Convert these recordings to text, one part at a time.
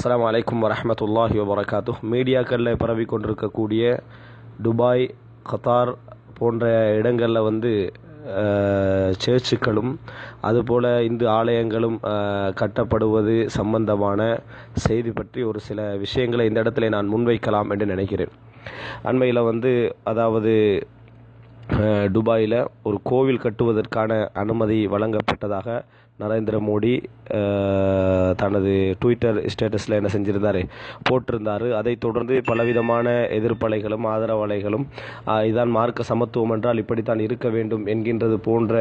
அஸ்லாம் அலைக்கும் வரமத்துல்லாஹி வபரகாத்து மீடியாக்களில் பரவி கொண்டிருக்கக்கூடிய துபாய் கத்தார் போன்ற இடங்களில் வந்து சேர்ச்சுக்களும் சர்ச்சுக்களும் அதுபோல் இந்து ஆலயங்களும் கட்டப்படுவது சம்பந்தமான செய்தி பற்றி ஒரு சில விஷயங்களை இந்த இடத்துல நான் முன்வைக்கலாம் என்று நினைக்கிறேன். அண்மையில் வந்து அதாவது துபாயில் ஒரு கோவில் கட்டுவதற்கான அனுமதி வழங்கப்பட்டதாக நரேந்திர மோடி தனது ட்விட்டர் ஸ்டேட்டஸில் என்ன செஞ்சுருந்தார்? போட்டிருந்தார். அதைத் தொடர்ந்து பலவிதமான எதிர்ப்பலைகளும் ஆதரவலைகளும் இதுதான் இதான் மார்க்க சமத்துவம் என்றால் இப்படித்தான் இருக்க வேண்டும் என்கின்றது போன்ற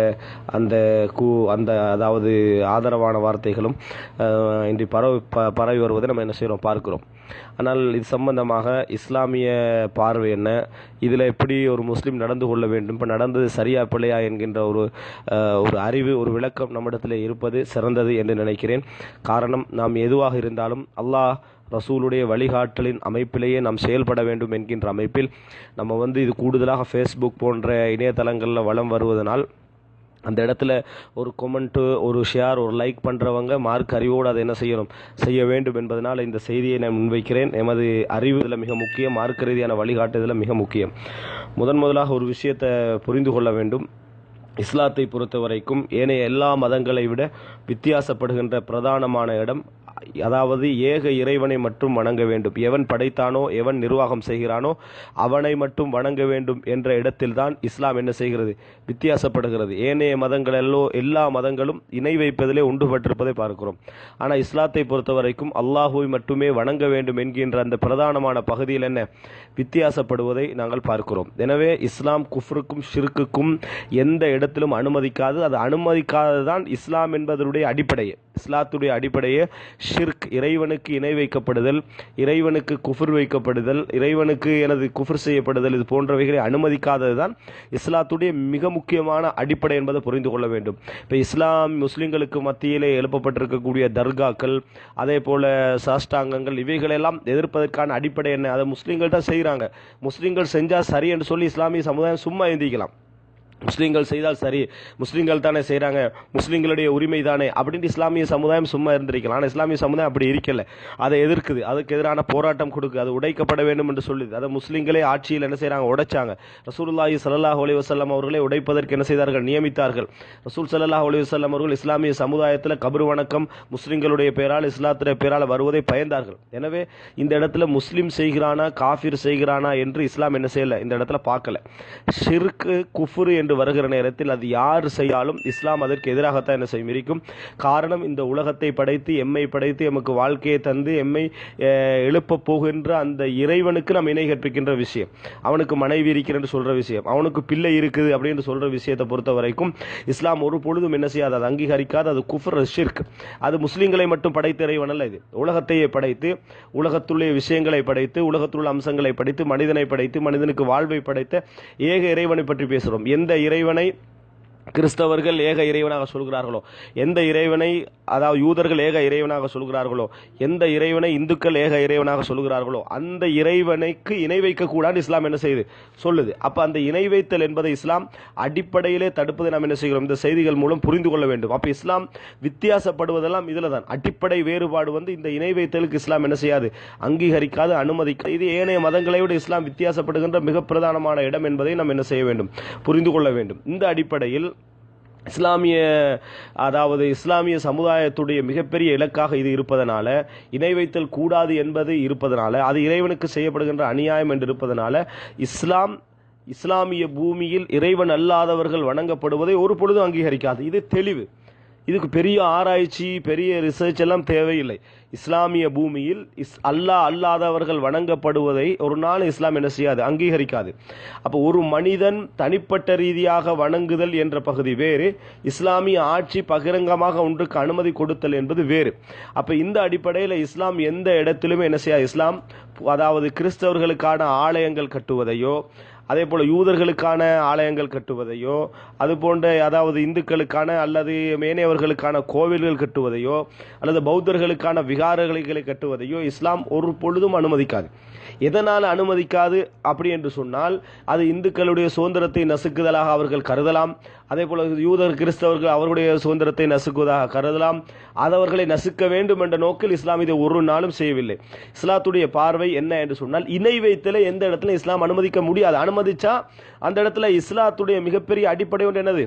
அந்த கூ அந்த அதாவது ஆதரவான வார்த்தைகளும் இன்றி இன்று பரவி ப பரவி வருவதை நம்ம என்ன செய்கிறோம் பார்க்கிறோம். ஆனால் இது சம்பந்தமாக இஸ்லாமிய பார்வை என்ன? இதில் எப்படி ஒரு முஸ்லீம் நடந்து கொள்ள வேண்டும்? இப்போ நடந்தது சரியா பிள்ளையா என்கின்ற ஒரு ஒரு அறிவு ஒரு விளக்கம் நம்மிடத்தில் இருப்பது சிறந்தது என்று நினைக்கிறேன். காரணம் நாம் எதுவாக இருந்தாலும் அல்லாஹ் ரசூலுடைய வழிகாட்டலின் அமைப்பிலேயே நாம் செயல்பட வேண்டும் என்கின்ற அமைப்பில். நம்ம வந்து இது கூடுதலாக ஃபேஸ்புக் போன்ற இணையதளங்களில் வலம் வருவதனால் அந்த இடத்துல ஒரு கொமெண்ட்டு ஒரு ஷேர் ஒரு லைக் பண்ணுறவங்க மார்க் அறிவோடு அதை என்ன செய்யணும்? செய்ய வேண்டும் என்பதனால் இந்த செய்தியை நான் முன்வைக்கிறேன். எமது அறிவு இதில் மிக முக்கியம் மார்க்க ரீதியான வழிகாட்டுதலில் மிக முக்கியம். முதன் முதலாக ஒரு விஷயத்தை புரிந்து கொள்ள வேண்டும். இஸ்லாத்தை பொறுத்த வரைக்கும் ஏனைய எல்லா மதங்களை விட வித்தியாசப்படுகின்ற பிரதானமான இடம் அதாவது ஏக இறைவனை மட்டும் வணங்க வேண்டும். எவன் படைத்தானோ எவன் நிர்வாகம் செய்கிறானோ அவனை மட்டும் வணங்க வேண்டும் என்ற இடத்தில்தான் இஸ்லாம் என்ன செய்கிறது? வித்தியாசப்படுகிறது. ஏனைய மதங்கள் எல்லோ எல்லா மதங்களும் இணை வைப்பதிலே உண்டுபட்டிருப்பதை பார்க்கிறோம். ஆனால் இஸ்லாத்தை பொறுத்த வரைக்கும் அல்லாஹுவை மட்டுமே வணங்க வேண்டும் என்கின்ற அந்த பிரதானமான பகுதியில் என்ன? வித்தியாசப்படுவதை நாங்கள் பார்க்கிறோம். எனவே இஸ்லாம் குஃப்ருக்கும் ஷிர்க்குக்கும் எந்த இடத்திலும் அனுமதிக்காது. அது அனுமதிக்காததான் இஸ்லாம் என்பதனுடைய அடிப்படையே. இஸ்லாத்துடைய அடிப்படையே ஷிர்க் இறைவனுக்கு இணை வைக்கப்படுதல் இறைவனுக்கு குஃபர் வைக்கப்படுதல் இறைவனுக்கு எனது குஃபர் செய்யப்படுதல் இது போன்றவைகளை அனுமதிக்காதது தான் இஸ்லாத்துடைய மிக முக்கியமான அடிப்படை என்பதை புரிந்து கொள்ள வேண்டும். இப்போ இஸ்லாம் முஸ்லீம்களுக்கு மத்தியிலே எழுப்பப்பட்டிருக்கக்கூடிய தர்காக்கள் அதே போல் சாஷ்டாங்கங்கள் இவைகளெல்லாம் எதிர்ப்பதற்கான அடிப்படை என்ன? அதை முஸ்லீம்கள் தான் செய்கிறாங்க முஸ்லீம்கள் செஞ்சால் சரி என்று சொல்லி இஸ்லாமிய சமுதாயம் சும்மா எழுந்திக்கலாம் முஸ்லீம்கள் செய்தால் சரி முஸ்லீம்கள் தானே செய்கிறாங்க முஸ்லீம்களுடைய உரிமை தானே அப்படின்ட்டு இஸ்லாமிய சமுதாயம் சும்மா இருந்திருக்கலாம். ஆனால் இஸ்லாமிய சமுதாயம் அப்படி இருக்கல. அதை எதிர்க்குது. அதுக்கு எதிரான போராட்டம் கொடுக்கு அது உடைக்கப்பட வேண்டும் என்று சொல்லுது. அதை முஸ்லீம்களே ஆட்சியில் என்ன செய்கிறாங்க உடைச்சாங்க. ரசூலுல்லாஹி சல்லாஹ் அலி வஸல்லம் அவர்களை உடைப்பதற்கு என்ன செய்தார்கள்? நியமித்தார்கள். ரசூல் சல்லாஹ் அலி வஸல்லம் அவர்கள் இஸ்லாமிய சமுதாயத்தில் கபர் வணக்கம் முஸ்லீம்களுடைய பெயரால் இஸ்லாத்துடைய பெயரால் வருவதை பயந்தார்கள். எனவே இந்த இடத்துல முஸ்லீம் செய்கிறானா காஃபிர் செய்கிறானா என்று இஸ்லாம் என்ன செய்யலை. இந்த இடத்துல பார்க்கல. ஷிர்கு குஃபுரு என்று வருகிற நேரத்தில் அது யார் செய்தாலும் இஸ்லாம் அதற்கு எதிராகத்தான் என்ன செய்யும்? இருக்கும். காரணம் இந்த உலகத்தை படைத்து எம்மை படைத்து எமக்கு வாழ்க்கையை தந்து எம்மை எழுப்ப போகின்ற அந்த இறைவனுக்கு நாம் இணை கற்பிக்கின்ற விஷயம். அவனுக்கு மனைவி இருக்கிறன்னு சொல்ற விஷயம். அவனுக்கு பிள்ளை இருக்குது அப்படின்னு சொல்ற விஷயத்தை பொறுத்த வரைக்கும் இஸ்லாம் ஒரு பொழுதும் என்ன செய்யாது? அது அங்கீகரிக்காது. அது குஃபர் ஷிர்க். அது முஸ்லீம்களை மட்டும் படைத்த இறைவன் அல்ல இது. உலகத்தையே படைத்து உலகத்துள்ள விஷயங்களை படைத்து உலகத்துள்ள அம்சங்களை படைத்து மனிதனை படைத்து மனிதனுக்கு வாழ்வை படைத்த ஏக இறைவனை பற்றி பேசுகிறோம் எந்த இறைவனை கிறிஸ்தவர்கள் ஏக இறைவனாக சொல்கிறார்களோ? எந்த இறைவனை அதாவது யூதர்கள் ஏக இறைவனாக சொல்கிறார்களோ? எந்த இறைவனை இந்துக்கள் ஏக இறைவனாக சொல்கிறார்களோ? அந்த இறைவனைக்கு இணை வைக்கக்கூடாது இஸ்லாம் என்ன செய்யுது? சொல்லுது. அப்போ அந்த இணை வைத்தல் என்பதை இஸ்லாம் அடிப்படையிலே தடுப்பதை நாம் என்ன செய்கிறோம்? இந்த செய்திகள் மூலம் புரிந்து கொள்ள வேண்டும். அப்போ இஸ்லாம் வித்தியாசப்படுவதெல்லாம் இதில் தான் அடிப்படை வேறுபாடு வந்து இந்த இணை வைத்தலுக்கு இஸ்லாம் என்ன செய்யாது? அங்கீகரிக்காது அனுமதிக்காது இது ஏனைய மதங்களை விட இஸ்லாம் வித்தியாசப்படுகின்ற மிக பிரதானமான இடம் என்பதை நாம் என்ன செய்ய வேண்டும்? புரிந்து கொள்ள வேண்டும். இந்த அடிப்படையில் இஸ்லாமிய அதாவது இஸ்லாமிய சமுதாயத்துடைய மிகப்பெரிய இலக்காக இது இருப்பதனால இணை வைத்தல் கூடாது என்பது இருப்பதனால அது இறைவனுக்கு செய்யப்படுகின்ற அநியாயம் என்று இருப்பதனால இஸ்லாம் இஸ்லாமிய பூமியில் இறைவன் அல்லாதவர்கள் வணங்கப்படுவதை ஒரு பொழுதும் அங்கீகரிக்காது. இது தெளிவு. இதுக்கு பெரிய ஆராய்ச்சி பெரிய ரிசர்ச் எல்லாம் தேவையில்லை. இஸ்லாமிய பூமியில் இஸ் அல்லாஹ் அல்லாதவர்கள் வணங்கப்படுவதை ஒரு நாள் இஸ்லாம் என்ன செய்யாது? அங்கீகரிக்காது. அப்போ ஒரு மனிதன் தனிப்பட்ட ரீதியாக வணங்குதல் என்ற பகுதி வேறு இஸ்லாமிய ஆட்சி பகிரங்கமாக ஒன்றுக்கு அனுமதி கொடுத்தல் என்பது வேறு. அப்போ இந்த அடிப்படையில் இஸ்லாம் எந்த இடத்திலுமே என்ன செய்யாது? இஸ்லாம் அதாவது கிறிஸ்தவர்களுக்கான ஆலயங்கள் கட்டுவதையோ அதே போல் யூதர்களுக்கான ஆலயங்கள் கட்டுவதையோ அது போன்ற அதாவது இந்துக்களுக்கான அல்லது மேனையவர்களுக்கான கோவில்கள் கட்டுவதையோ அல்லது பௌத்தர்களுக்கான விகாரங்களை கட்டுவதையோ இஸ்லாம் ஒரு பொழுதும் அனுமதிக்காது. எதனால் அனுமதிக்காது அப்படி என்று சொன்னால் அது இந்துக்களுடைய சுதந்திரத்தை நசுக்குதலாக அவர்கள் கருதலாம். அதே போல யூதர் கிறிஸ்தவர்கள் அவர்களுடைய சுதந்திரத்தை நசுக்குவதாக கருதலாம். அது அவர்களை நசுக்க வேண்டும் என்ற நோக்கில் இஸ்லாம் இதை ஒரு நாளும் செய்யவில்லை. இஸ்லாத்துடைய பார்வை என்ன என்று சொன்னால் இணை வைத்தல எந்த இடத்துல இஸ்லாம் அனுமதிக்க முடியாது. அனுமதிச்சா அந்த இடத்துல இஸ்லாத்துடைய மிகப்பெரிய அடிப்படை ஒன்று என்னது?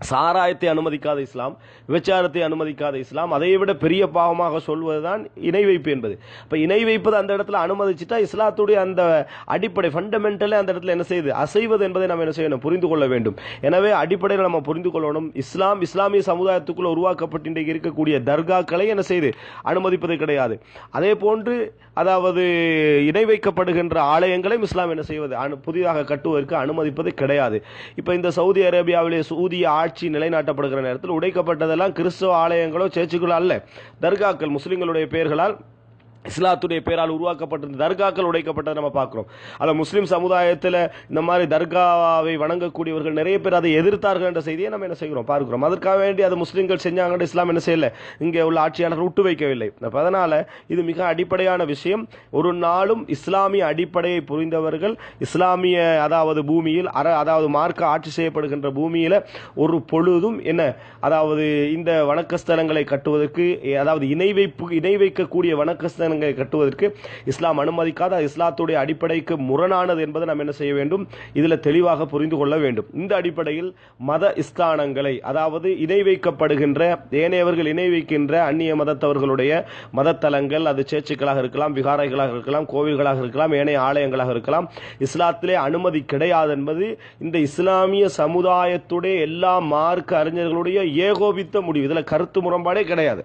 சாராயத்தை அனுமதிக்காத இஸ்லாம் விபச்சாரத்தை அனுமதிக்காத இஸ்லாம் அதை விட பெரிய பாவமாக சொல்வதுதான் இணை வைப்பு என்பது. இப்போ இணை வைப்பது அந்த இடத்துல அனுமதிச்சுட்டா இஸ்லாத்துடைய அந்த அடிப்படை ஃபண்டமெண்டலே அந்த இடத்துல என்ன செய்யுது அசைவது என்பதை நம்ம என்ன செய்யணும்? புரிந்து கொள்ள வேண்டும். எனவே அடிப்படையில் நம்ம புரிந்து கொள்ளணும். இஸ்லாம் இஸ்லாமிய சமுதாயத்துக்குள்ள உருவாக்கப்பட்டு இன்றைக்கு இருக்கக்கூடிய தர்காக்களை என்ன செய்து? அனுமதிப்பது கிடையாது. அதே போன்று அதாவது இணை வைக்கப்படுகின்ற ஆலயங்களையும் இஸ்லாம் என்ன செய்வது? அனு- புதிதாக கட்டுவதற்கு அனுமதிப்பது கிடையாது. இப்போ இந்த சவுதி அரேபியாவிலே சூதிய ஆட்சி நிலைநாட்டப்படுகிற நேரத்தில் உடைக்கப்பட்டதெல்லாம் கிறிஸ்தவ ஆலயங்களோ சேர்ச்சுகளோ அல்ல. தர்காக்கள் முஸ்லிம்களுடைய பெயர்களால் இஸ்லாத்துடைய பேரால் உருவாக்கப்பட்ட தர்காக்கள் உடைக்கப்பட்டதை நம்ம பார்க்குறோம். அதை முஸ்லீம் சமுதாயத்தில் இந்த மாதிரி தர்காவை வணங்கக்கூடியவர்கள் நிறைய பேர் அதை எதிர்த்தார்கள் என்ற செய்தியை நம்ம என்ன செய்கிறோம்? பார்க்குறோம். அதற்காக வேண்டி அது முஸ்லீம்கள் செஞ்சாங்கன்னு இஸ்லாம் என்ன செய்யலை? இங்கே உள்ள ஆட்சியாளர் விட்டு வைக்கவில்லை. அப்போ அதனால் இது மிக அடிப்படையான விஷயம். ஒரு நாளும் இஸ்லாமிய அடிப்படையை புரிந்தவர்கள் இஸ்லாமிய அதாவது பூமியில் அற அதாவது மார்க்க ஆட்சி செய்யப்படுகின்ற பூமியில் ஒரு பொழுதும் என்ன? அதாவது இந்த வணக்கஸ்தலங்களை கட்டுவதற்கு அதாவது இணை வைப்பு இணை வைக்கக்கூடிய வணக்கஸ்தலங்கள் கட்டுவதற்கு இஸ்லாம் அனுமதிக்காத இஸ்லாத்துடைய அடிப்படைக்கு முரணானது என்பதை நாம் என்ன செய்ய வேண்டும்? இதில் தெளிவாக புரிந்து கொள்ள வேண்டும். இந்த அடிப்படையில் மத ஸ்தானங்களை அதாவது இணை வைக்கப்படுகின்ற ஏனையவர்கள் இணை வைக்கின்ற அந்நிய மதத்தவர்களுடைய மதத்தலங்கள் அது சேர்ச்சுக்களாக இருக்கலாம் விகாரைகளாக இருக்கலாம் கோவில்களாக இருக்கலாம் ஏனைய ஆலயங்களாக இருக்கலாம் இஸ்லாத்திலே அனுமதி கிடையாது என்பது இந்த இஸ்லாமிய சமுதாயத்துடைய எல்லா மார்க்க அறிஞர்களுடைய ஏகோபித்த முடிவு. இதில் கருத்து முரண்பாடே கிடையாது.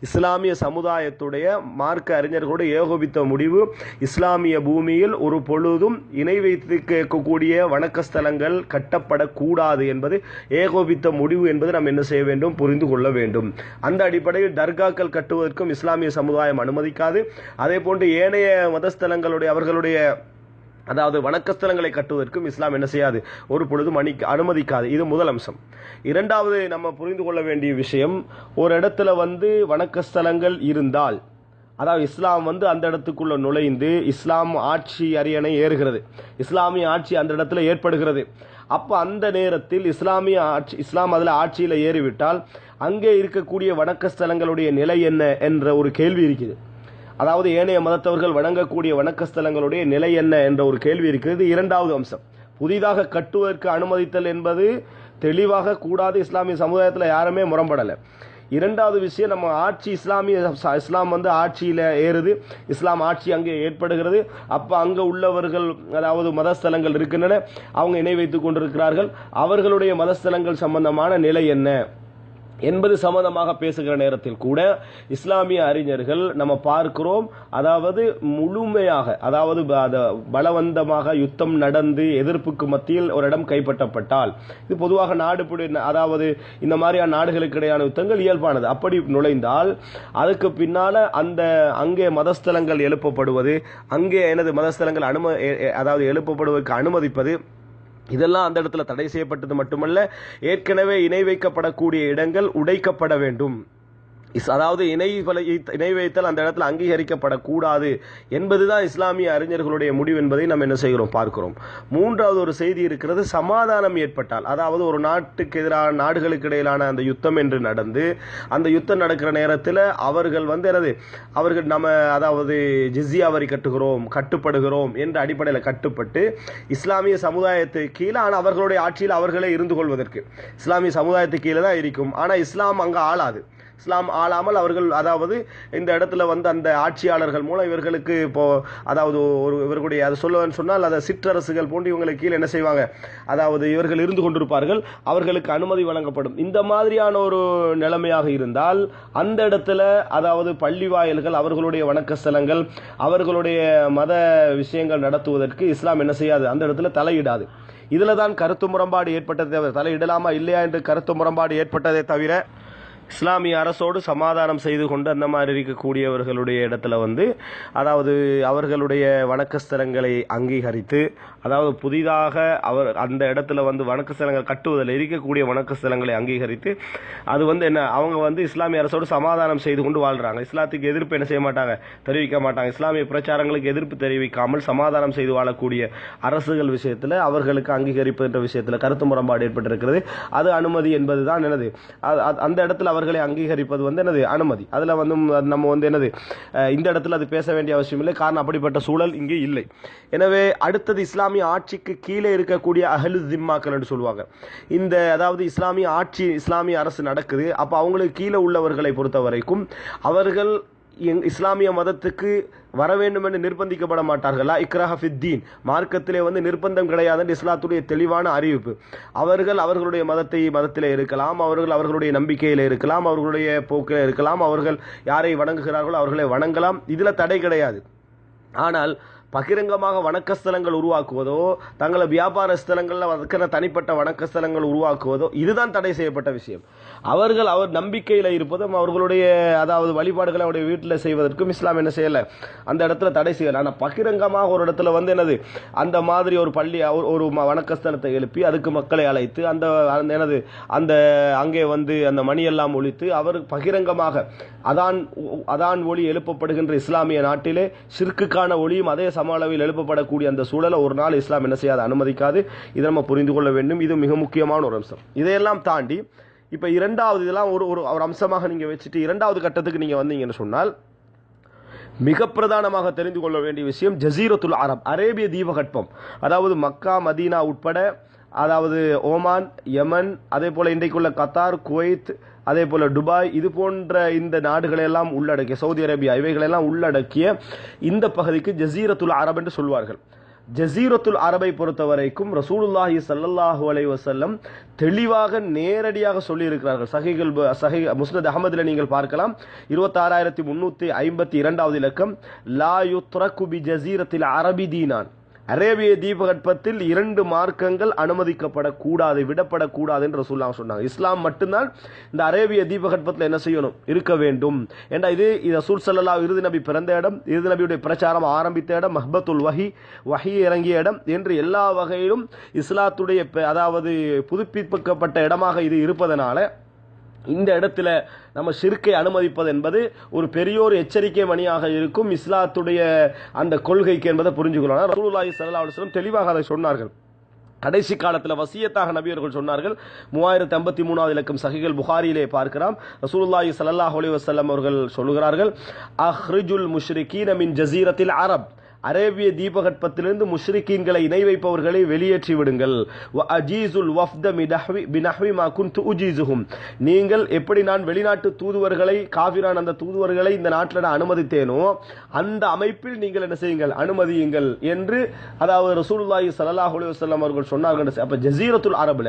இஸ்லாமிய சமுதாயத்துடைய மார்க்க அறிஞர்களோடு ஏகோபித்த முடிவு இஸ்லாமிய பூமியில் ஒரு பொழுதும் இணை வைத்து கேட்கக்கூடிய வணக்கஸ்தலங்கள் கட்டப்படக்கூடாது என்பது ஏகோபித்த முடிவு என்பது நாம் என்ன செய்ய வேண்டும்? புரிந்து கொள்ள வேண்டும். அந்த அடிப்படையில் தர்காக்கள் கட்டுவதற்கும் இஸ்லாமிய சமுதாயம் அனுமதிக்காது. அதே போன்று ஏனைய மதஸ்தலங்களுடைய அவர்களுடைய அதாவது வணக்கஸ்தலங்களை கட்டுவதற்கும் இஸ்லாம் என்ன செய்யாது? ஒரு பொழுதும் அணி அனுமதிக்காது. இது முதல் அம்சம். இரண்டாவது நம்ம புரிந்து கொள்ள வேண்டிய விஷயம் ஒரு இடத்துல வந்து வணக்கஸ்தலங்கள் இருந்தால் அதாவது இஸ்லாம் வந்து அந்த இடத்துக்குள்ளே நுழைந்து இஸ்லாம் ஆட்சி அரியணை ஏறுகிறது. இஸ்லாமிய ஆட்சி அந்த இடத்துல ஏற்படுகிறது. அப்போ அந்த நேரத்தில் இஸ்லாமிய ஆட்சி இஸ்லாம் அதில் ஆட்சியில் ஏறிவிட்டால் அங்கே இருக்கக்கூடிய வணக்கஸ்தலங்களுடைய நிலை என்ன என்ற ஒரு கேள்வி இருக்குது. அதாவது ஏனைய மதத்தவர்கள் வணங்கக்கூடிய வணக்கஸ்தலங்களுடைய நிலை என்ன என்ற ஒரு கேள்வி இருக்கிறது இரண்டாவது அம்சம். புதிதாக கட்டுவதற்கு அனுமதித்தல் என்பது தெளிவாக கூடாது இஸ்லாமிய சமுதாயத்தில் யாருமே முரண்படலை. இரண்டாவது விஷயம் நம்ம ஆட்சி இஸ்லாமிய இஸ்லாம் வந்து ஆட்சியில் ஏறுது. இஸ்லாம் ஆட்சி அங்கே ஏற்படுகிறது. அப்போ அங்கே உள்ளவர்கள் அதாவது மதஸ்தலங்கள் இருக்கின்றன. அவங்க இணை வைத்து கொண்டிருக்கிறார்கள். அவர்களுடைய மதஸ்தலங்கள் சம்பந்தமான நிலை என்ன? என்பது சம்பந்தமாக பேசுகிற நேரத்தில் கூட இஸ்லாமிய அறிஞர்கள் நம்ம பார்க்கிறோம். அதாவது முழுமையாக அதாவது பலவந்தமாக யுத்தம் நடந்து எதிர்ப்புக்கு மத்தியில் ஒரு இடம் கைப்பற்றப்பட்டால் இது பொதுவாக நாடு அதாவது இந்த மாதிரியான நாடுகளுக்கு இடையான யுத்தங்கள் இயல்பானது. அப்படி நுழைந்தால் அதுக்கு பின்னால அந்த அங்கே மதஸ்தலங்கள் எழுப்பப்படுவது அங்கே எனது மதஸ்தலங்கள் அனும அதாவது எழுப்பப்படுவதற்கு அனுமதிப்பது இதெல்லாம் அந்த இடத்துல தடை செய்யப்பட்டது மட்டுமல்ல ஏற்கனவே இணை வைக்கப்படக்கூடிய இடங்கள் உடைக்கப்பட வேண்டும். அதாவது இணை வலை- இணை வைத்தல் அந்த இடத்துல அங்கீகரிக்கப்படக்கூடாது என்பதுதான் இஸ்லாமிய அறிஞர்களுடைய முடிவு என்பதை நம்ம என்ன செய்கிறோம்? பார்க்கிறோம். மூன்றாவது ஒரு செய்தி இருக்கிறது சமாதானம் ஏற்பட்டால். அதாவது ஒரு நாட்டுக்கு எதிரான நாடுகளுக்கு இடையிலான அந்த யுத்தம் என்று நடந்து அந்த யுத்தம் நடக்கிற நேரத்தில் அவர்கள் வந்து என்னது அவர்கள் நம்ம அதாவது ஜிஸ்யா வரி கட்டுகிறோம் கட்டுப்படுகிறோம் என்ற அடிப்படையில் கட்டுப்பட்டு இஸ்லாமிய சமுதாயத்துக்கு கீழே ஆனால் அவர்களுடைய ஆட்சியில் அவர்களே இருந்து கொள்வதற்கு. இஸ்லாமிய சமுதாயத்துக்கு கீழே தான் இருக்கும். ஆனால் இஸ்லாம் அங்கே ஆளாது. இஸ்லாம் ஆளாமல் அவர்கள் அதாவது இந்த இடத்துல வந்து அந்த ஆட்சியாளர்கள் மூலம் இவர்களுக்கு இப்போ அதாவது ஒரு இவர்களுடைய அதை சொல்லுவேன்னு சொன்னால் அதை சிற்றரசுகள் போன்று இவங்களுக்கு கீழே என்ன செய்வாங்க? அதாவது இவர்கள் இருந்து கொண்டிருப்பார்கள் அவர்களுக்கு அனுமதி வழங்கப்படும். இந்த மாதிரியான ஒரு நிலைமையாக இருந்தால் அந்த இடத்துல அதாவது பள்ளி வாயில்கள் அவர்களுடைய வணக்க ஸ்தலங்கள் அவர்களுடைய மத விஷயங்கள் நடத்துவதற்கு இஸ்லாம் என்ன செய்யாது? அந்த இடத்துல தலையிடாது. இதில் தான் கருத்து முரண்பாடு ஏற்பட்டதே தலையிடலாமா இல்லையா என்று கருத்து முரண்பாடு ஏற்பட்டதே தவிர இஸ்லாமிய அரசோடு சமாதானம் செய்து கொண்டு அந்த மாதிரி இருக்கக்கூடியவர்களுடைய இடத்துல வந்து அதாவது அவர்களுடைய வணக்கஸ்தலங்களை அங்கீகரித்து அதாவது புதிதாக அவர் அந்த இடத்துல வந்து வணக்கஸ்தலங்கள் கட்டுவதில் இருக்கக்கூடிய வணக்கஸ்தலங்களை அங்கீகரித்து அது வந்து என்ன அவங்க வந்து இஸ்லாமிய அரசோடு சமாதானம் செய்து கொண்டு வாழ்கிறாங்க இஸ்லாத்துக்கு எதிர்ப்பு என்ன செய்ய மாட்டாங்க? தெரிவிக்க மாட்டாங்க. இஸ்லாமிய பிரச்சாரங்களுக்கு எதிர்ப்பு தெரிவிக்காமல் சமாதானம் செய்து வாழக்கூடிய அரசுகள் விஷயத்தில் அவர்களுக்கு அங்கீகரிப்பு என்ற விஷயத்தில் கருத்து முரண்பாடு ஏற்பட்டிருக்கிறது. அது அனுமதி என்பது தான் என்னது? அது- அந்த இடத்துல அவர்களை அங்கீகரிப்பது வந்து என்னது? அனுமதி. அதில் வந்து அது நம்ம வந்து என்னது? இந்த இடத்துல அது பேச வேண்டிய அவசியம் இல்லை. காரணம் அப்படிப்பட்ட சூழல் இங்கே இல்லை. எனவே அடுத்தது இஸ்லாம் இஸ்லாமிய ஆட்சிக்கு கீழே இருக்கக்கூடிய அஹலு திம்மாக்கள் என்று சொல்லுவாங்க. இந்த அதாவது இஸ்லாமிய ஆட்சி இஸ்லாமிய அரசு நடக்குது. அப்போ அவங்களுக்கு கீழே உள்ளவர்களை பொறுத்த வரைக்கும் அவர்கள் எங் இஸ்லாமிய மதத்துக்கு வர வேண்டும் என்று நிர்பந்திக்கப்பட மாட்டார்களா. இக்ரஹாஃபித்தீன் மார்க்கத்திலே வந்து நிர்பந்தம் கிடையாது என்று இஸ்லாத்துடைய தெளிவான அறிவிப்பு. அவர்கள் அவர்களுடைய மதத்தை மதத்தில் இருக்கலாம். அவர்கள் அவர்களுடைய நம்பிக்கையில் இருக்கலாம். அவர்களுடைய போக்கில் இருக்கலாம். அவர்கள் யாரை வணங்குகிறார்களோ அவர்களை வணங்கலாம். இதில் தடை கிடையாது. ஆனால் பகிரங்கமாக வணக்கஸ்தலங்கள் உருவாக்குவதோ தங்களை வியாபார ஸ்தலங்களில் இருக்கிற தனிப்பட்ட வணக்கஸ்தலங்கள் உருவாக்குவதோ இதுதான் தடை செய்யப்பட்ட விஷயம். அவர்கள் அவர் நம்பிக்கையில் இருப்பதும் அவர்களுடைய அதாவது வழிபாடுகளை அவருடைய வீட்டில் செய்வதற்கும் இஸ்லாம் என்ன செய்யலை. அந்த இடத்துல தடை செய்யலை. ஆனால் பகிரங்கமாக ஒரு இடத்துல வந்து என்னது அந்த மாதிரி ஒரு பள்ளி ஒரு- ஒரு ஸ்தலத்தை எழுப்பி அதுக்கு மக்களை அழைத்து அந்த அந்த அந்த அங்கே வந்து அந்த மணியெல்லாம் ஒழித்து அவர் பகிரங்கமாக அதான் அதான் ஒளி எழுப்பப்படுகின்ற இஸ்லாமிய நாட்டிலே சிற்குக்கான ஒளியும் அதே சம அளவில் எழுப்பப்படக்கூடிய அந்த சூழலை ஒரு நாள் இஸ்லாம் என்ன செய்யாது? அனுமதிக்காது. இதை நம்ம புரிந்து கொள்ள வேண்டும். இது மிக முக்கியமான ஒரு அம்சம். இதையெல்லாம் தாண்டி இப்போ இரண்டாவது இதெல்லாம் ஒரு ஒரு ஒரு அம்சமாக நீங்கள் வச்சுட்டு இரண்டாவது கட்டத்துக்கு நீங்கள் வந்தீங்கன்னு சொன்னால் மிக பிரதானமாக தெரிந்து கொள்ள வேண்டிய விஷயம் ஜசீரத்துல் அரப் அரேபிய தீபகற்பம். அதாவது மக்கா மதீனா உட்பட அதாவது ஓமான் யமன் அதே போல் இன்றைக்குள்ள கத்தார் குவைத் அதே போல் துபாய் இது போன்ற இந்த நாடுகளெல்லாம் உள்ளடக்கிய சவுதி அரேபியா இவைகளெல்லாம் உள்ளடக்கிய இந்த பகுதிக்கு ஜசீரத்துல் அரப் என்று சொல்வார்கள். ஜசீரத்துல் அரபை பொறுத்த வரைக்கும் ரசூலுல்லாஹி ஸல்லல்லாஹு அலைஹி வஸல்லம் தெளிவாக நேரடியாக சொல்லியிருக்கிறார்கள். சகைகள் சஹிகள் சஹி முஸ்னத் அகமதில் நீங்கள் பார்க்கலாம். இருபத்தாறாயிரத்தி முன்னூற்றி ஐம்பத்தி இரண்டாவது இலக்கம் லா யுத்ரகு ஜசீரத்தில் அரபி தீனான். அரேபிய தீபகற்பத்தில் இரண்டு மார்க்கங்கள் அனுமதிக்கப்படக்கூடாது விடப்படக்கூடாது என்று ரசூல்லா சொன்னாங்க. இஸ்லாம் மட்டும்தான் இந்த அரேபிய தீபகற்பத்தில் என்ன செய்யணும்? இருக்க வேண்டும். ஏண்டா இது? இது ரசூல் சல்லா இறுதி நபி பிறந்த இடம் இறுதி நபியுடைய பிரச்சாரம் ஆரம்பித்த இடம் மஹ்பத்துல் வஹி வஹி இறங்கிய இடம் என்று எல்லா வகையிலும் இஸ்லாத்துடைய அதாவது புதுப்பிக்கப்பட்ட இடமாக இது இருப்பதனால இந்த இடத்துல நம்ம சிறுக்கை அனுமதிப்பது என்பது ஒரு பெரியோர் எச்சரிக்கை மணியாக இருக்கும். இஸ்லாத்துடைய அந்த கொள்கைக்கு என்பதை புரிஞ்சுக்கணும் ரசூலுல்லாஹி சல்லா அலுவலம் தெளிவாக அதை சொன்னார்கள். கடைசி காலத்தில் வசியத்தாக நபியர்கள் சொன்னார்கள். மூவாயிரத்தி ஐம்பத்தி மூணாவது இலக்கம் சகிகள் புகாரியிலே பார்க்கிறோம். ரசூலுல்லாஹி சல்லாஹ் அலி வசல்லம் அவர்கள் சொல்கிறார்கள் அஹ்ரிஜுல் முஷ்ரிகீன மின் ஜசீரத்தில் அரப். அரேபிய தீபகற்பத்திலிருந்து முஷ்ரிக்கீன்களை இணை வைப்பவர்களை வெளியேற்றி விடுங்கள். வ அஜீசுல் வஃப்த பினஹ்வி மா குன்து உஜீசுஹும். நீங்கள் எப்படி நான் வெளிநாட்டு தூதுவர்களை காபிரான் அந்த தூதுவர்களை இந்த நாட்டில் நான் அனுமதித்தேனோ அந்த அமைப்பில் நீங்கள் என்ன செய்யுங்கள் அனுமதியுங்கள் என்று அதாவது ரசூலுல்லாஹி சல்லாஹ் அலைஹி அவர்கள் சொன்னார்கள் அப்போ ஜசீரத்துல் அரபுல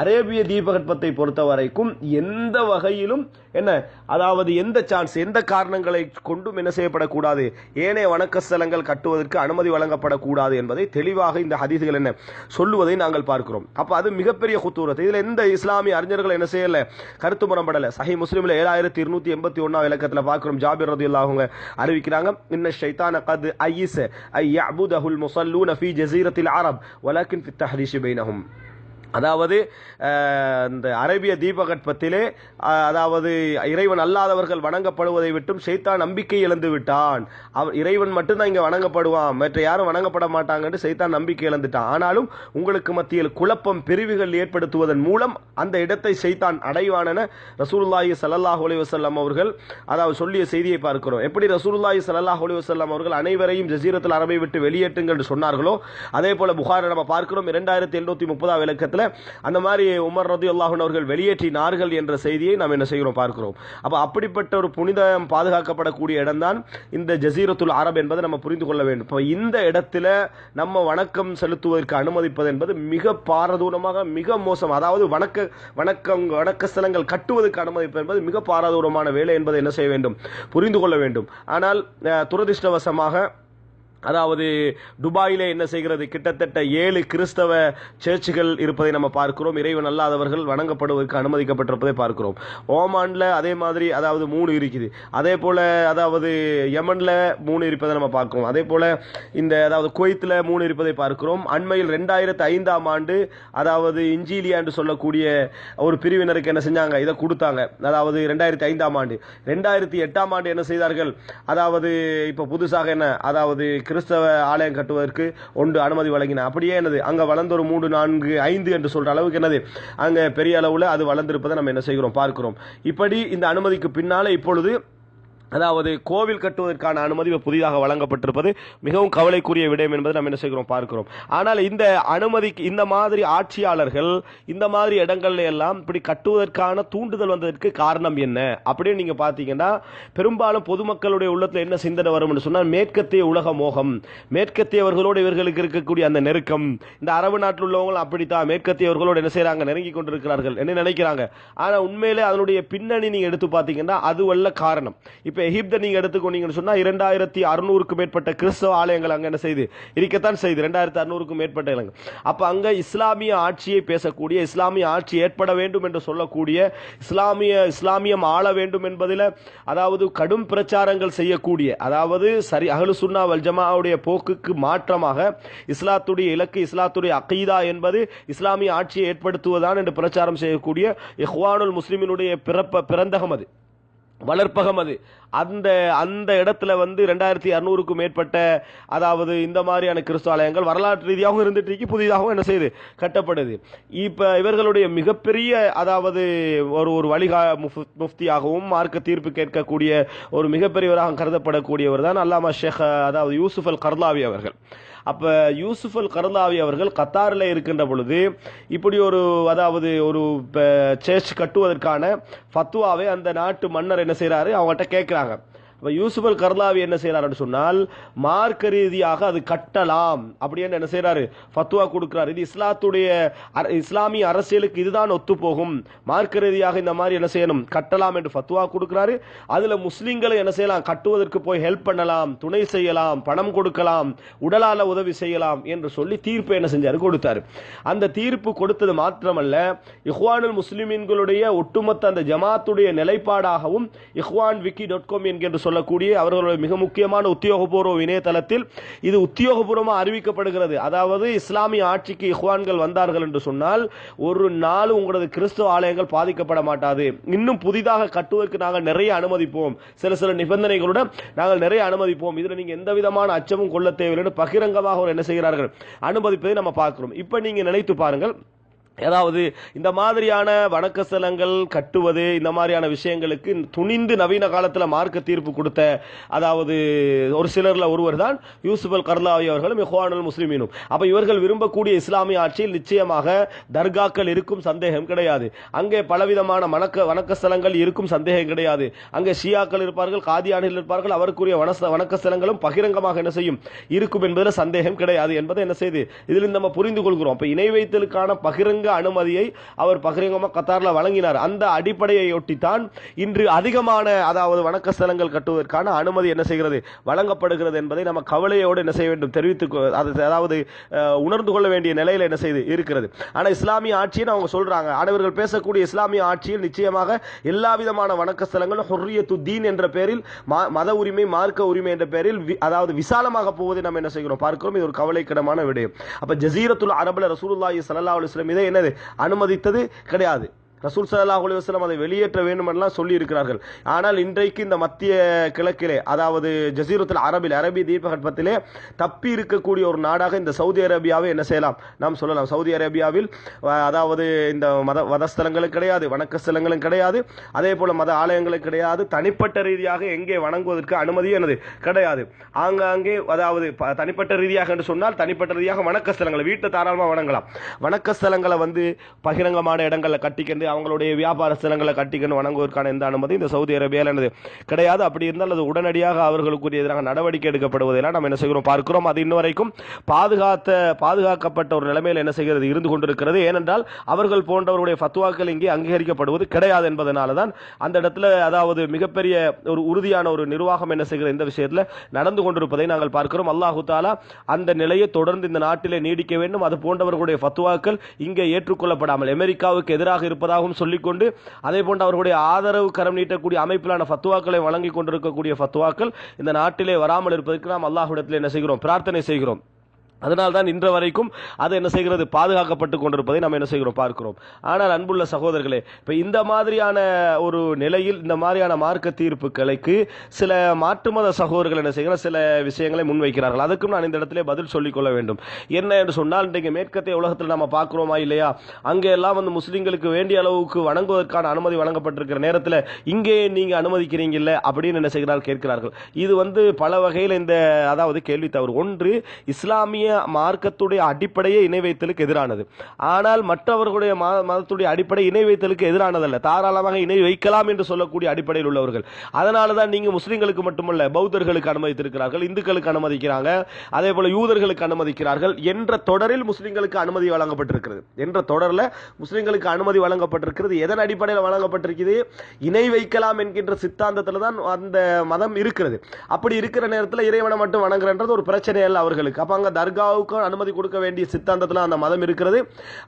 அரேபிய தீபகற்பத்தை பொறுத்த வரைக்கும் எந்த வகையிலும் என்ன அதாவது எந்த சான்ஸ் எந்த காரணங்களை கொண்டும் என்ன செய்யப்படக்கூடாது. ஏனைய வணக்க ஸ்தலங்கள் கட்டுவது கட்டுவதற்கு அனுமதி வழங்கப்படக்கூடாது என்பதை தெளிவாக இந்த ஹதீசுகள் என்ன சொல்லுவதை நாங்கள் பார்க்கிறோம். அப்போ அது மிகப்பெரிய குத்தூரத்து. இதில் எந்த இஸ்லாமிய அறிஞர்கள் என்ன செய்யல? கருத்து முரம்படலை சஹி முஸ்லீமில் ஏழாயிரத்தி இருநூத்தி எண்பத்தி ஒன்றாம் இலக்கத்தில் பார்க்கிறோம். ஜாபிர் ரதி அவங்க அறிவிக்கிறாங்க இன்ன ஷைத்தான கது ஐயிஸ் ஐ அபுதஹுல் முஸல்லூன ஃபி ஜஸீரத்தில் அரப் வலக்கின் ஃபி தஹ்ரீஷ் பைனஹும். அதாவது இந்த அரேபிய தீபகற்பத்திலே அதாவது இறைவன் அல்லாதவர்கள் வணங்கப்படுவதை விட்டும் சைத்தான் நம்பிக்கை இழந்து விட்டான். அவர் இறைவன் மட்டும்தான் இங்கே வணங்கப்படுவான். மற்ற யாரும் வணங்கப்பட மாட்டாங்கன்னு சைத்தான் நம்பிக்கை இழந்துட்டான். ஆனாலும் உங்களுக்கு மத்தியில் குழப்பம் பிரிவுகள் ஏற்படுத்துவதன் மூலம் அந்த இடத்தை சைத்தான் அடைவானென என ரசூலுல்லாஹி ஸல்லல்லாஹு அலைஹி அவர்கள் அதாவது சொல்லிய செய்தியை பார்க்கிறோம். எப்படி ரசூலுல்லாஹி சல்லாஹ் அலி வசல்லாம் அவர்கள் அனைவரையும் ஜசீரத்தில் அரபை விட்டு வெளியேற்றுங்கள் என்று சொன்னார்களோ அதே போல புகாரை நம்ம பார்க்கிறோம். இரண்டாயிரத்தி எழுநூத்தி முப்பதாம் இலக்கத்தில் அந்த மாதிரி உமர் ரதி அவர்கள் வெளியேற்றினார்கள் என்ற செய்தியை நாம் என்ன செய்கிறோம் பார்க்கிறோம். அப்போ அப்படிப்பட்ட ஒரு புனிதம் பாதுகாக்கப்படக்கூடிய இடம்தான் இந்த ஜசீரத்துல் அரப் என்பதை நம்ம புரிந்து கொள்ள வேண்டும். இப்போ இந்த இடத்துல நம்ம வணக்கம் செலுத்துவதற்கு அனுமதிப்பது என்பது மிக பாரதூரமாக மிக மோசம். அதாவது வணக்க வணக்கம் வணக்க ஸ்தலங்கள் கட்டுவதற்கு அனுமதிப்பது என்பது மிக பாரதூரமான வேலை என்பதை என்ன செய்ய வேண்டும்? புரிந்து கொள்ள வேண்டும். ஆனால் துரதிருஷ்டவசமாக துரதிர்ஷ்டவசமாக அதாவது துபாயில் என்ன செய்கிறது? கிட்டத்தட்ட ஏழு கிறிஸ்தவ சர்ச்சுகள் இருப்பதை நம்ம பார்க்கிறோம். இறைவன் அல்லாதவர்கள் வணங்கப்படுவதற்கு அனுமதிக்கப்பட்டிருப்பதை பார்க்கிறோம். ஓமானில் அதே மாதிரி அதாவது மூணு இருக்குது. அதே போல் அதாவது யமனில் மூணு இருப்பதை நம்ம பார்க்கிறோம். அதே போல் இந்த அதாவது குவைத்தில் மூணு இருப்பதை பார்க்கிறோம். அண்மையில் ரெண்டாயிரத்து ஐந்தாம் ஆண்டு அதாவது இஞ்சிலியா என்று சொல்லக்கூடிய ஒரு பிரிவினருக்கு என்ன செஞ்சாங்க? இதை கொடுத்தாங்க. அதாவது ரெண்டாயிரத்தி ஐந்தாம் ஆண்டு. ரெண்டாயிரத்தி எட்டாம் ஆண்டு என்ன செய்தார்கள்? அதாவது இப்போ புதுசாக என்ன? அதாவது கிறிஸ்தவ ஆலயம் கட்டுவதற்கு ஒன்று அனுமதி வழங்கின. அப்படியே என்னது? அங்கே வளர்ந்த ஒரு மூன்று நான்கு ஐந்து என்று சொல்கிற அளவுக்கு என்னது? அங்கே பெரிய அளவில் அது வளர்ந்திருப்பதை நம்ம என்ன செய்கிறோம்? பார்க்கிறோம். இப்படி இந்த அனுமதிக்கு பின்னால் இப்பொழுது அதாவது கோவில் கட்டுவதற்கான அனுமதி புதிதாக வழங்கப்பட்டிருப்பது மிகவும் கவலைக்குரிய விடயம் என்பதை நம்ம என்ன செய்கிறோம் பார்க்கிறோம். ஆனால் இந்த அனுமதிக்கு இந்த மாதிரி ஆட்சியாளர்கள் இந்த மாதிரி இடங்கள்ல எல்லாம் இப்படி கட்டுவதற்கான தூண்டுதல் வந்ததற்கு காரணம் என்ன? அப்படின்னு நீங்க பாத்தீங்கன்னா பெரும்பாலும் பொதுமக்களுடைய உள்ளத்தில் என்ன சிந்தனை வரும் சொன்னால் மேற்கத்திய உலக மோகம். மேற்கத்தியவர்களோடு இவர்களுக்கு இருக்கக்கூடிய அந்த நெருக்கம். இந்த அரபு நாட்டில் உள்ளவங்களும் அப்படித்தான். மேற்கத்தியவர்களோடு என்ன செய்யறாங்க நெருங்கி கொண்டிருக்கிறார்கள். என்ன நினைக்கிறாங்க? ஆனா உண்மையிலே அதனுடைய பின்னணி நீங்க எடுத்து பாத்தீங்கன்னா அது வல்ல காரணம். இப்போ எகிப்தை நீங்கள் எடுத்துக்கொண்டீங்கன்னு சொன்னால் இரண்டாயிரத்தி அறுநூறுக்கு மேற்பட்ட கிறிஸ்தவ ஆலயங்கள் அங்கே என்ன செய்து? இருக்கத்தான் செய்து. ரெண்டாயிரத்தி அறுநூறுக்கும் மேற்பட்ட இடங்கள் அப்போ அங்கே இஸ்லாமிய ஆட்சியை பேசக்கூடிய இஸ்லாமிய ஆட்சி ஏற்பட வேண்டும் என்று சொல்லக்கூடிய இஸ்லாமிய இஸ்லாமியம் ஆள வேண்டும் என்பதில் அதாவது கடும் பிரச்சாரங்கள் செய்யக்கூடிய அதாவது சரி அகலு சுன்னா வல்ஜமாவுடைய போக்குக்கு மாற்றமாக இஸ்லாத்துடைய இலக்கு இஸ்லாத்துடைய அகீதா என்பது இஸ்லாமிய ஆட்சியை ஏற்படுத்துவதான் என்று பிரச்சாரம் செய்யக்கூடிய இஹ்வானுல் முஸ்லிமினுடைய பிறப்ப பிறந்தகம் அது. வளர்ப்பகம் அது. அந்த அந்த இடத்துல வந்து ரெண்டாயிரத்தி அறுநூறுக்கும் மேற்பட்ட அதாவது இந்த மாதிரியான கிறிஸ்துவ ஆலயங்கள் வரலாற்று ரீதியாகவும் இருந்துட்டு இருக்கு புதிதாகவும் என்ன செய்யுது கட்டப்படுது. இப்போ இவர்களுடைய மிகப்பெரிய அதாவது ஒரு ஒரு வழிகா முஃப்தியாகவும் மார்க்க தீர்ப்பு கேட்கக்கூடிய ஒரு மிகப்பெரியவராக கருதப்படக்கூடியவர் தான் அல்லாமா ஷேக் அதாவது யூசுஃப் அல் கர்லாவி அவர்கள். அப்ப யூசுப் அல் கர்லாவி அவர்கள் கத்தாரில் இருக்கின்ற பொழுது இப்படி ஒரு அதாவது ஒரு சேர்ச் கட்டுவதற்கான ஃபத்வாவை அந்த நாட்டு மன்னர் என்ன செய்கிறாரு அவங்ககிட்ட கேட்குறாங்க. இப்போ யூசுப் அல் கர்லாவி என்ன செய்யறாருன்னு சொன்னால் மார்க்க ரீதியாக அது கட்டலாம். அப்படின்னு என்ன செய்றாரு? ஃபத்துவா கொடுக்கிறார். இது இஸ்லாத்துடைய இஸ்லாமிய அரசியலுக்கு இதுதான் ஒத்து போகும் மார்க்க ரீதியாக இந்த மாதிரி என்ன செய்யணும்? கட்டலாம் என்று ஃபத்துவா கொடுக்கிறாரு. அதுல முஸ்லீம்களை என்ன செய்யலாம்? கட்டுவதற்கு போய் ஹெல்ப் பண்ணலாம் துணை செய்யலாம் பணம் கொடுக்கலாம் உடலால உதவி செய்யலாம் என்று சொல்லி தீர்ப்பு என்ன செஞ்சாரு? கொடுத்தாரு. அந்த தீர்ப்பு கொடுத்தது மாத்திரமல்ல இஹ்வானுல் முஸ்லிமீன்களுடைய ஒட்டுமொத்த அந்த ஜமாத்துடைய நிலைப்பாடாகவும் இஹ்வான் விக்கி டாட் காம் என்கின்ற சொல்லக்கூடிய அவர்களுடைய மிக முக்கியமான உத்தியோகபூர்வ இணையதளத்தில் இது உத்தியோகபூர்வமாக அறிவிக்கப்படுகிறது. அதாவது இஸ்லாமிய ஆட்சிக்கு இஹ்வான்கள் வந்தார்கள் என்று சொன்னால் ஒரு நாள் உங்களது கிறிஸ்துவ ஆலயங்கள் பாதிக்கப்பட மாட்டாது. இன்னும் புதிதாக கட்டுவதற்கு நாங்கள் நிறைய அனுமதிப்போம். சில சில நிபந்தனைகளுடன் நாங்கள் நிறைய அனுமதிப்போம். இதில் நீங்கள் எந்த விதமான அச்சமும் கொள்ள தேவையில்லை பகிரங்கமாக அவர் என்ன செய்கிறார்கள்? அனுமதிப்பதை நம்ம பார்க்கிறோம். இப்போ நீங்கள் நினைத்து பாருங்கள். அதாவது இந்த மாதிரியான வணக்க ஸ்தலங்கள் கட்டுவது இந்த மாதிரியான விஷயங்களுக்கு துணிந்து நவீன காலத்தில் மார்க்க தீர்ப்பு கொடுத்த அதாவது ஒரு சிலரில் ஒருவர் தான் யூசுப் அல் கர்லாவி அவர்களும் இஹ்வானுல் முஸ்லிமீனும். அப்போ இவர்கள் விரும்பக்கூடிய இஸ்லாமிய ஆட்சியில் நிச்சயமாக தர்காக்கள் இருக்கும் சந்தேகம் கிடையாது. அங்கே பலவிதமான வணக்க வணக்க ஸ்தலங்கள் இருக்கும் சந்தேகம் கிடையாது. அங்கே ஷியாக்கள் இருப்பார்கள் காதியானிகள் இருப்பார்கள் அவருக்குரிய வனச வணக்க ஸ்தலங்களும் பகிரங்கமாக என்ன செய்யும் இருக்கும் என்பதில் சந்தேகம் கிடையாது என்பதை என்ன செய்து இதில் நம்ம புரிந்து கொள்கிறோம். அப்போ இணை வைத்தலுக்கான பகிரங்க அனுமதியை அவர் பகிரங்கமாக கத்தாரில் வழங்கினார். அந்த அடிப்படையை ஒட்டித்தான் இன்று அதிகமான அதாவது வணக்க ஸ்தலங்கள் கட்டுவதற்கான அனுமதி என்ன செய்கிறது? வழங்கப்படுகிறது என்பதை நம்ம கவலையோடு என்ன செய்ய வேண்டும்? தெரிவித்து அது அதாவது உணர்ந்து கொள்ள வேண்டிய நிலையில் என்ன செய்து இருக்கிறது. ஆனால் இஸ்லாமிய ஆட்சின்னு அவங்க சொல்கிறாங்க ஆனா பேசக்கூடிய இஸ்லாமிய ஆட்சியில் நிச்சயமாக எல்லா விதமான வணக்க ஸ்தலங்களும் ஹொர்ரியத்து தீன் என்ற பெயரில் மத உரிமை மார்க்க உரிமை என்ற பெயரில் அதாவது விசாலமாக போவதை நம்ம என்ன செய்கிறோம்? பார்க்கிறோம். இது ஒரு கவலைக்கிடமான விடயம். அப்போ ஜசீரத்துல் அரபுல ரசூலுல்லாஹி சல்லா அலுவலம் இதை என்ன என்னது? அனுமதித்தது கிடையாது. ரசூல் ஸல்லல்லாஹு அலைஹி அதை வெளியேற்ற வேண்டும் என்றெல்லாம் சொல்லி இருக்கிறார்கள் ஆனால் இன்றைக்கு இந்த மத்திய கிழக்கிலே அதாவது ஜசீரத்தில் அரபில் அரபி தீபகற்பத்திலே தப்பி இருக்கக்கூடிய ஒரு நாடாக இந்த சவுதி அரேபியாவை என்ன செய்யலாம்? நாம் சொல்லலாம். சவுதி அரேபியாவில் அதாவது இந்த மத மதஸ்தலங்களும் கிடையாது வணக்க ஸ்தலங்களும் கிடையாது அதே போல மத ஆலயங்களும் கிடையாது தனிப்பட்ட ரீதியாக எங்கே வணங்குவதற்கு அனுமதி எனது கிடையாது. ஆங்காங்கே அதாவது ப- தனிப்பட்ட ரீதியாக என்று சொன்னால் தனிப்பட்ட ரீதியாக வணக்க ஸ்தலங்களை வீட்டை தாராளமாக வணங்கலாம். வணக்க ஸ்தலங்களை வந்து பகிரங்கமான இடங்களில் கட்டிக்கின்ற அவங்களுடைய வியாபார ஸ்தலங்களை கட்டிக்கணும் வணங்குவதற்கான எந்த அனுமதி இந்த சவுதி அரேபியாவில் என்னது கிடையாது. அப்படி இருந்தால் அது உடனடியாக அவர்களுக்குரிய எதிராக நடவடிக்கை எடுக்கப்படுவதெல்லாம் நம்ம என்ன செய்கிறோம் பார்க்கிறோம். அது இன்ன வரைக்கும் பாதுகாத்த பாதுகாக்கப்பட்ட ஒரு நிலைமையில் என்ன செய்கிறது இருந்து கொண்டிருக்கிறது. ஏனென்றால் அவர்கள் போன்றவருடைய ஃபத்துவாக்கள் இங்கே அங்கீகரிக்கப்படுவது கிடையாது என்பதனால தான் அந்த இடத்துல அதாவது மிகப்பெரிய ஒரு உறுதியான ஒரு நிர்வாகம் என்ன செய்கிற இந்த விஷயத்தில் நடந்து கொண்டிருப்பதை நாங்கள் பார்க்கிறோம். அல்லாஹு தாலா அந்த நிலையை தொடர்ந்து இந்த நாட்டிலே நீடிக்க வேண்டும். அது போன்றவர்களுடைய ஃபத்துவாக்கள் இங்கே ஏற்றுக்கொள்ளப்படாமல் அமெரிக்காவுக்கு எதிராக இருப்பதாக இருப்பதாகவும் சொல்லிக்கொண்டு அதே போன்று அவர்களுடைய ஆதரவு கரம் நீட்டக்கூடிய அமைப்பிலான ஃபத்துவாக்களை வழங்கி கொண்டிருக்கக்கூடிய ஃபத்துவாக்கள் இந்த நாட்டிலே வராமல் இருப்பதற்கு நாம் அல்லாஹ்விடத்தில் என்ன செய்கிறோம்? பிரார்த்தனை செய்கிறோம். அதனால் தான் இன்ற வரைக்கும் அது என்ன செய்கிறது? பாதுகாக்கப்பட்டு கொண்டிருப்பதை நம்ம என்ன செய்கிறோம்? பார்க்கிறோம். ஆனால் அன்புள்ள சகோதரர்களே இப்போ இந்த மாதிரியான ஒரு நிலையில் இந்த மாதிரியான மார்க்க தீர்ப்புகளுக்கு சில மாற்று மத சகோதரர்கள் என்ன செய்கிறார் சில விஷயங்களை முன்வைக்கிறார்கள். அதுக்கும் நான் இந்த இடத்துல பதில் சொல்லிக்கொள்ள வேண்டும். என்ன என்று சொன்னால் இன்றைக்கு மேற்கத்திய உலகத்தில் நம்ம பார்க்குறோமா இல்லையா? அங்கே எல்லாம் வந்து முஸ்லீம்களுக்கு வேண்டிய அளவுக்கு வணங்குவதற்கான அனுமதி வழங்கப்பட்டிருக்கிற நேரத்தில் இங்கே நீங்கள் அனுமதிக்கிறீங்கல்ல அப்படின்னு என்ன செய்கிறார் கேட்கிறார்கள். இது வந்து பல வகையில் இந்த அதாவது கேள்வி தவறு. ஒன்று இஸ்லாமிய மார்க்கத்துடைய அடிப்படையே இணை வைத்தலுக்கு எதிரானது. ஆனால் மற்றவர்களுடைய மதத்துடைய அடிப்படை இணை வைத்தலுக்கு எதிரானதல்ல. தாராளமாக இணை வைக்கலாம் என்று சொல்லக்கூடிய அடிப்படையில் உள்ளவர்கள். அதனால தான் நீங்க முஸ்லிம்களுக்கு மட்டுமல்ல பௌத்தர்களுக்கு அனுமதித்திருக்கிறார்கள் இந்துக்களுக்கு அனுமதிக்கிறாங்க அதே போல யூதர்களுக்கு அனுமதிக்கிறார்கள் என்ற தொடரில் முஸ்லிம்களுக்கு அனுமதி வழங்கப்பட்டிருக்கிறது. என்ற தொடரில் முஸ்லிம்களுக்கு அனுமதி வழங்கப்பட்டிருக்கிறது. எதன் அடிப்படையில் வழங்கப்பட்டிருக்குது? இணை வைக்கலாம் என்கின்ற சித்தாந்தத்தில் தான் அந்த மதம் இருக்கிறது. அப்படி இருக்கிற நேரத்தில் இறைவனை மட்டும் வணங்குறன்றது ஒரு பிரச்சனை அல்ல அவர்களுக்கு. அப்ப அங்க தர்காவுக்கும் அனுமதி கொடுக்க வேண்டிய சித்தாந்தத்தில் அந்த மதம் இருக்கிறது.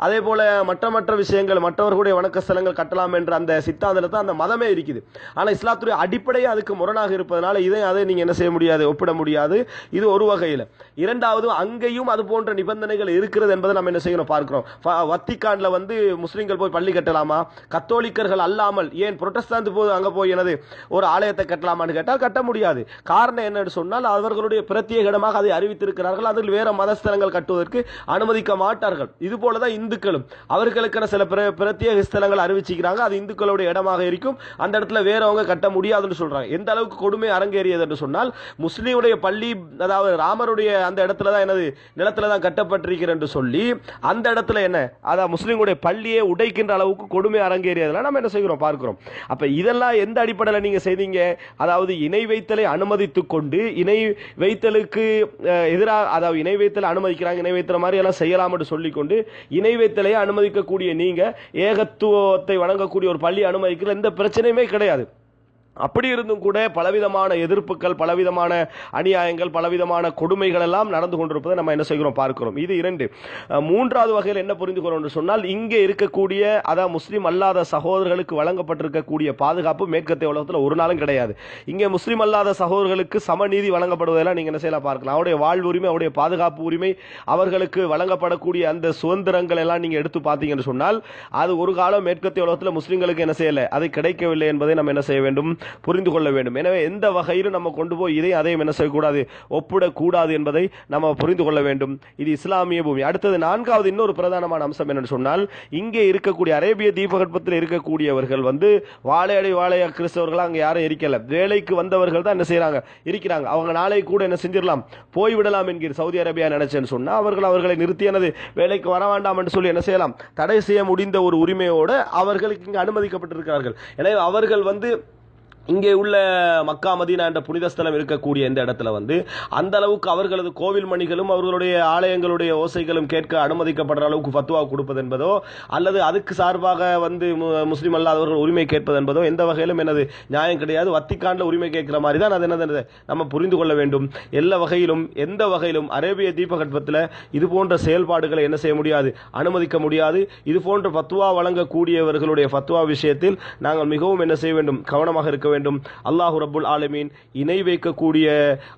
அதே போல மற்ற மற்ற விஷயங்கள் மற்றவர்களுடைய வணக்க ஸ்தலங்கள் கட்டலாம் என்ற அந்த சித்தாந்தத்தில் தான் அந்த மதமே இருக்குது. ஆனால் இஸ்லாத்துடைய அடிப்படையே அதுக்கு முரணாக இருப்பதனால இதை அதை நீங்க என்ன செய்ய முடியாது ஒப்பிட முடியாது. இது ஒரு வகையில். இரண்டாவது அங்கேயும் அது போன்ற நிபந்தனைகள் இருக்கிறது என்பதை நம்ம என்ன செய்யணும் பார்க்கிறோம். வத்திக்கானில் வந்து முஸ்லீம்கள் போய் பள்ளி கட்டலாமா? கத்தோலிக்கர்கள் அல்லாமல் ஏன் புரொட்டஸ்தாந்து போது அங்கே போய் எனது ஒரு ஆலயத்தை கட்டலாமான்னு கேட்டால் கட்ட முடியாது. காரணம் என்னன்னு சொன்னால் அவர்களுடைய பிரத்யேக இடமாக அதை அறிவித்திருக்கிறார்கள் அதில் வேற மதஸ்தலங்கள் கட்டுவதற்கு அனுமதிக்க மாட்டார்கள். இது போலதான் இந்துக்களும். அவர்களுக்கென சில பிர- பிரத்யேக ஸ்தலங்கள் அறிவிச்சுக்கிறாங்க அது இந்துக்களுடைய இடமாக இருக்கும். அந்த இடத்துல வேறவங்க கட்ட முடியாதுன்னு சொல்றாங்க. எந்த அளவுக்கு கொடுமை அரங்கேறியது என்று சொன்னால் முஸ்லீமுடைய பள்ளி அதாவது ராமருடைய அந்த இடத்துல தான் எனது நிலத்துல தான் கட்டப்பட்டிருக்கிறது என்று சொல்லி அந்த இடத்துல என்ன? அதான் முஸ்லீமுடைய பள்ளியை உடைக்கின்ற அளவுக்கு கொடுமை அரங்கேறியதெல்லாம் நம்ம என்ன செய்கிறோம்? பார்க்கிறோம். அப்போ இதெல்லாம் எந்த அடிப்படையில் நீங்கள் செய்தீங்க? அதாவது இணை வைத்தலை அனுமதித்து கொண்டு இணை வைத்தலுக்கு எதிராக அதாவது இணை வைத்தல் அனுமதிக்கிறாங்க இணை மாதிரி எல்லாம் செய்யலாம் என்று சொல்லிக்கொண்டு இணை அனுமதிக்கக்கூடிய நீங்க ஏகத்துவத்தை வழங்கக்கூடிய ஒரு பள்ளி அனுமதிக்கிற எந்த பிரச்சனையுமே கிடையாது. அப்படி இருந்தும் கூட பலவிதமான எதிர்ப்புகள் பலவிதமான அநியாயங்கள் பலவிதமான கொடுமைகள் எல்லாம் நடந்து கொண்டிருப்பதை நம்ம என்ன செய்கிறோம் பார்க்கிறோம். இது இரண்டு. மூன்றாவது வகையில் என்ன புரிந்து கொள்றோம் என்று சொன்னால் இங்கே இருக்கக்கூடிய அதாவது முஸ்லீம் அல்லாத சகோதரர்களுக்கு வழங்கப்பட்டிருக்கக்கூடிய பாதுகாப்பு மேற்கத்திய உலகத்தில் ஒரு நாளும் கிடையாது. இங்கே முஸ்லீம் அல்லாத சகோதரர்களுக்கு சமநீதி வழங்கப்படுவதெல்லாம் நீங்கள் என்ன செய்யலாம் பார்க்கலாம். அவருடைய வாழ்வு உரிமை அவருடைய பாதுகாப்பு உரிமை அவர்களுக்கு வழங்கப்படக்கூடிய அந்த சுதந்திரங்கள் எல்லாம் நீங்கள் எடுத்து பார்த்தீங்கன்னு சொன்னால் அது ஒரு காலம் மேற்கத்திய உலகத்தில் முஸ்லீம்களுக்கு என்ன செய்யலை அது கிடைக்கவில்லை என்பதை நம்ம என்ன செய்ய வேண்டும்? புரிந்து கொள்ள வேண்டும். எனவே எந்த வகையிலும் நம்ம கொண்டு போய் இதை அதையும் என்ன செய்யக்கூடாது? ஒப்பிடக்கூடாது என்பதை நம்ம புரிந்து கொள்ள வேண்டும். இது இஸ்லாமிய பூமி. அடுத்தது நான்காவது இன்னொரு பிரதானமான அம்சம் என்னன்னு சொன்னால் இங்கே இருக்கக்கூடிய அரேபிய தீபகற்பத்தில் இருக்கக்கூடியவர்கள் வந்து வாழையடி வாழைய கிறிஸ்தவர்கள் அங்கே யாரும் இருக்கல. வேலைக்கு வந்தவர்கள் தான் என்ன செய்யறாங்க இருக்கிறாங்க. அவங்க நாளை கூட என்ன செஞ்சிடலாம்? போய்விடலாம் என்கிற சவுதி அரேபியா நினைச்சேன்னு சொன்னால் அவர்கள் அவர்களை நிறுத்தியனது வேலைக்கு வர வேண்டாம் என்று சொல்லி என்ன செய்யலாம்? தடை செய்ய முடிந்த ஒரு உரிமையோடு அவர்களுக்கு இங்கே அனுமதிக்கப்பட்டிருக்கிறார்கள். எனவே அவர்கள் வந்து இங்கே உள்ள மக்கா மதீனா என்ற புனித ஸ்தலம் இருக்கக்கூடிய இந்த இடத்துல வந்து அந்த அளவுக்கு அவர்களது கோவில் மணிகளும் அவர்களுடைய ஆலயங்களுடைய ஓசைகளும் கேட்க அனுமதிக்கப்படுற அளவுக்கு ஃபத்வா கொடுப்பது என்பதோ அல்லது அதுக்கு சார்பாக வந்து மு- அல்லாதவர்கள் உரிமை கேட்பது என்பதோ எந்த வகையிலும் என்னது நியாயம் கிடையாது. வத்திக்கானில் உரிமை கேட்கிற மாதிரி தான் அது என்னது நம்ம புரிந்து கொள்ள வேண்டும். எல்லா வகையிலும் எந்த வகையிலும் அரேபிய தீபகற்பத்தில் இது போன்ற செயல்பாடுகளை என்ன செய்ய முடியாது? அனுமதிக்க முடியாது. இது போன்ற ஃபத்வா வழங்கக்கூடியவர்களுடைய ஃபத்வா விஷயத்தில் நாங்கள் மிகவும் என்ன செய்ய வேண்டும்? கவனமாக இருக்க வேண்டும் அல்லாஹு ரபுல் ஆலமீன் இணை வைக்கக்கூடிய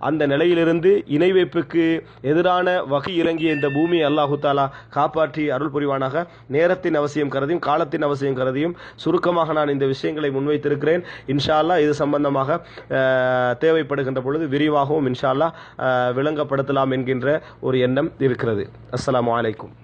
அந்த நிலையிலிருந்து இணை வைப்புக்கு எதிரான வகை இறங்கிய இந்த பூமியை அல்லாஹு தாலா காப்பாற்றி அருள் புரிவானாக. நேரத்தின் அவசியம் கருதியும் காலத்தின் அவசியம் கருதியும் சுருக்கமாக நான் இந்த விஷயங்களை முன்வைத்திருக்கிறேன். இன்ஷா அல்லாஹ் இது சம்பந்தமாக தேவைப்படுகின்ற பொழுது விரிவாகவும் இன்ஷால்லா விளங்கப்படுத்தலாம் என்கின்ற ஒரு எண்ணம் இருக்கிறது. அஸ்லாம் அலைக்கும்.